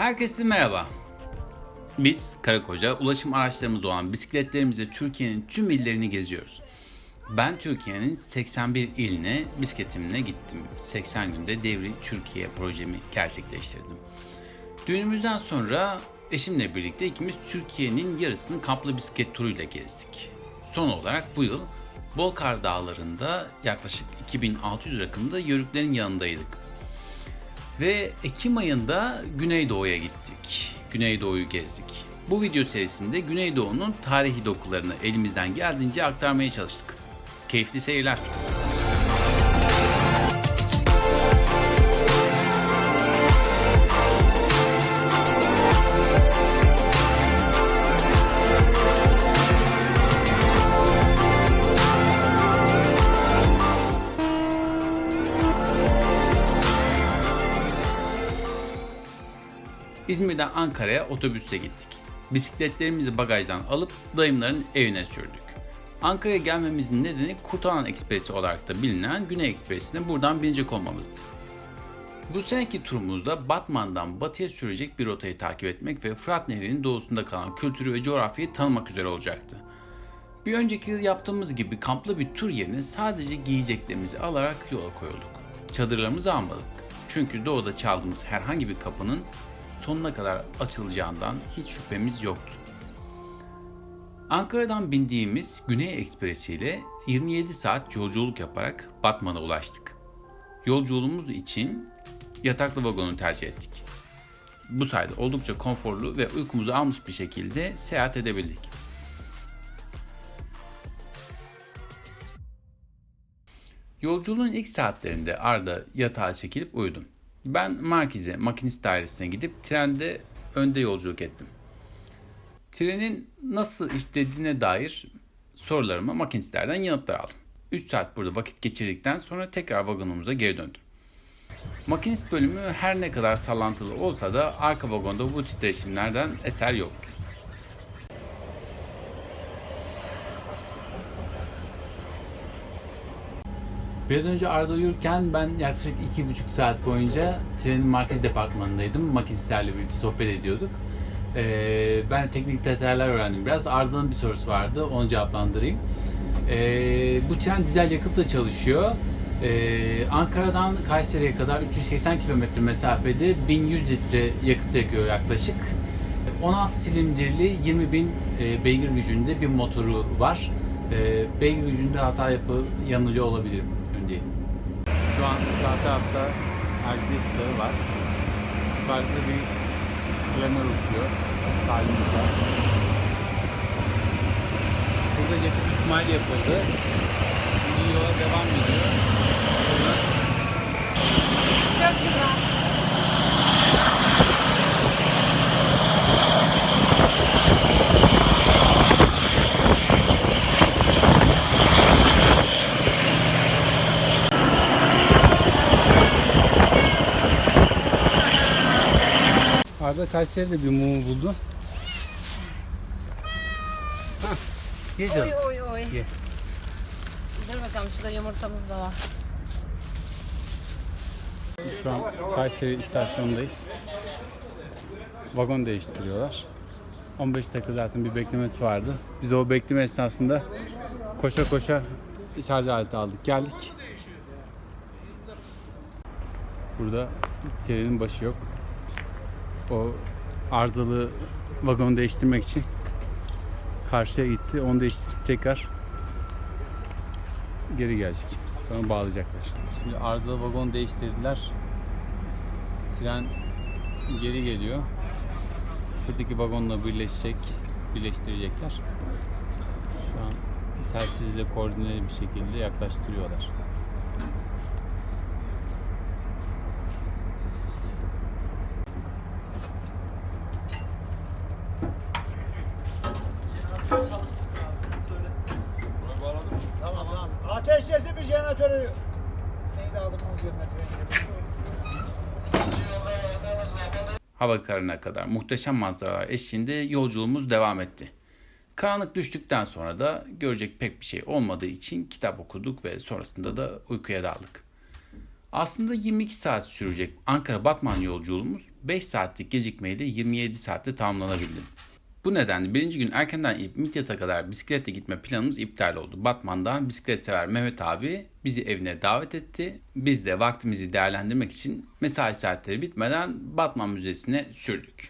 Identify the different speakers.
Speaker 1: Herkese merhaba. Biz Karakoca ulaşım araçlarımız olan bisikletlerimizle Türkiye'nin tüm illerini geziyoruz. Ben Türkiye'nin 81 iline bisikletimle gittim. 80 günde Devri Türkiye projemi gerçekleştirdim. Düğünümüzden sonra eşimle birlikte ikimiz Türkiye'nin yarısını kamplı bisiklet turuyla gezdik. Son olarak bu yıl Bolkar Dağları'nda yaklaşık 2600 rakımda yörüklerin yanındaydık. Ve Ekim ayında Güneydoğu'ya gittik. Güneydoğu'yu gezdik. Bu video serisinde Güneydoğu'nun tarihi dokularını elimizden geldiğince aktarmaya çalıştık. Keyifli seyirler. İzmir'den Ankara'ya otobüste gittik. Bisikletlerimizi bagajdan alıp dayımların evine sürdük. Ankara'ya gelmemizin nedeni Kurtalan Ekspresi olarak da bilinen Güney Ekspresi'ne buradan binecek olmamızdı. Bu seneki turumuzda Batman'dan batıya sürecek bir rotayı takip etmek ve Fırat Nehri'nin doğusunda kalan kültürü ve coğrafyayı tanımak üzere olacaktı. Bir önceki yıl yaptığımız gibi kamplı bir tur yerine sadece giyeceklerimizi alarak yola koyulduk. Çadırlarımızı almadık. Çünkü doğuda çaldığımız herhangi bir kapının sonuna kadar açılacağından hiç şüphemiz yoktu. Ankara'dan bindiğimiz Güney Ekspresi ile 27 saat yolculuk yaparak Batman'a ulaştık. Yolculuğumuz için yataklı vagonu tercih ettik. Bu sayede oldukça konforlu ve uykumuzu almış bir şekilde seyahat edebildik. Yolculuğun ilk saatlerinde Arda yatağa çekilip uyudum. Ben Markiz'e, makinist dairesine gidip trende önde yolculuk ettim. Trenin nasıl işlediğine dair sorularıma makinistlerden yanıtlar aldım. 3 saat burada vakit geçirdikten sonra tekrar vagonumuza geri döndüm. Makinist bölümü her ne kadar sallantılı olsa da arka vagonda bu titreşimlerden eser yoktu. Biraz önce Arda uyurken ben yaklaşık iki buçuk saat boyunca trenin merkez departmanındaydım. Makinistlerle birlikte sohbet ediyorduk. Ee, ben teknik detaylar öğrendim biraz. Arda'nın bir sorusu vardı, onu cevaplandırayım. Ee, bu tren dizel yakıtla çalışıyor. Ee, Ankara'dan Kayseri'ye kadar 380 kilometre mesafede 1100 litre yakıt yakıyor yaklaşık. 16 silindirli 20 bin e, beygir gücünde bir motoru var. E, beygir gücünde hata yapı yanılıyor olabilirim. Şu an sağ tarafta Erciyes Dağı var. Yukarıda bir planör uçuyor. Talim uçağı. Burada yakıt ikmali yapıldı. Şimdi yola devam ediyor.
Speaker 2: Çok güzel.
Speaker 3: Arda Kayseri'de bir mumu buldu. Hah, ye canım.
Speaker 2: Oy oy oy.
Speaker 3: Ye.
Speaker 2: Dur bakalım şurada yumurtamız da var.
Speaker 3: Şu an Kayseri istasyonundayız. Vagon değiştiriyorlar. 15 dakika zaten bir beklemesi vardı. Biz o bekleme esnasında koşa koşa şarj aleti aldık. Geldik. Burada trenin başı yok. O arızalı vagonu değiştirmek için karşıya gitti. Onu değiştirip tekrar geri gelecek. Sonra bağlayacaklar. Şimdi arızalı vagon değiştirdiler. Tren geri geliyor. Şuradaki vagonla birleşecek, birleştirecekler. Şu an telsizle koordineli bir şekilde yaklaştırıyorlar.
Speaker 4: Bir jeneratörü. Neydi adı o jeneratörün
Speaker 1: Hava karına kadar muhteşem manzaralar eşliğinde yolculuğumuz devam etti. Karanlık düştükten sonra da görecek pek bir şey olmadığı için kitap okuduk ve sonrasında da uykuya daldık. Aslında 22 saat sürecek Ankara-Batman yolculuğumuz 5 saatlik gecikmeyle 27 saatte tamamlanabildi. Bu nedenle birinci gün erkenden inip Midyat'a kadar bisikletle gitme planımız iptal oldu. Batman'dan bisiklet sever Mehmet abi bizi evine davet etti. Biz de vaktimizi değerlendirmek için mesai saatleri bitmeden Batman Müzesi'ne sürdük.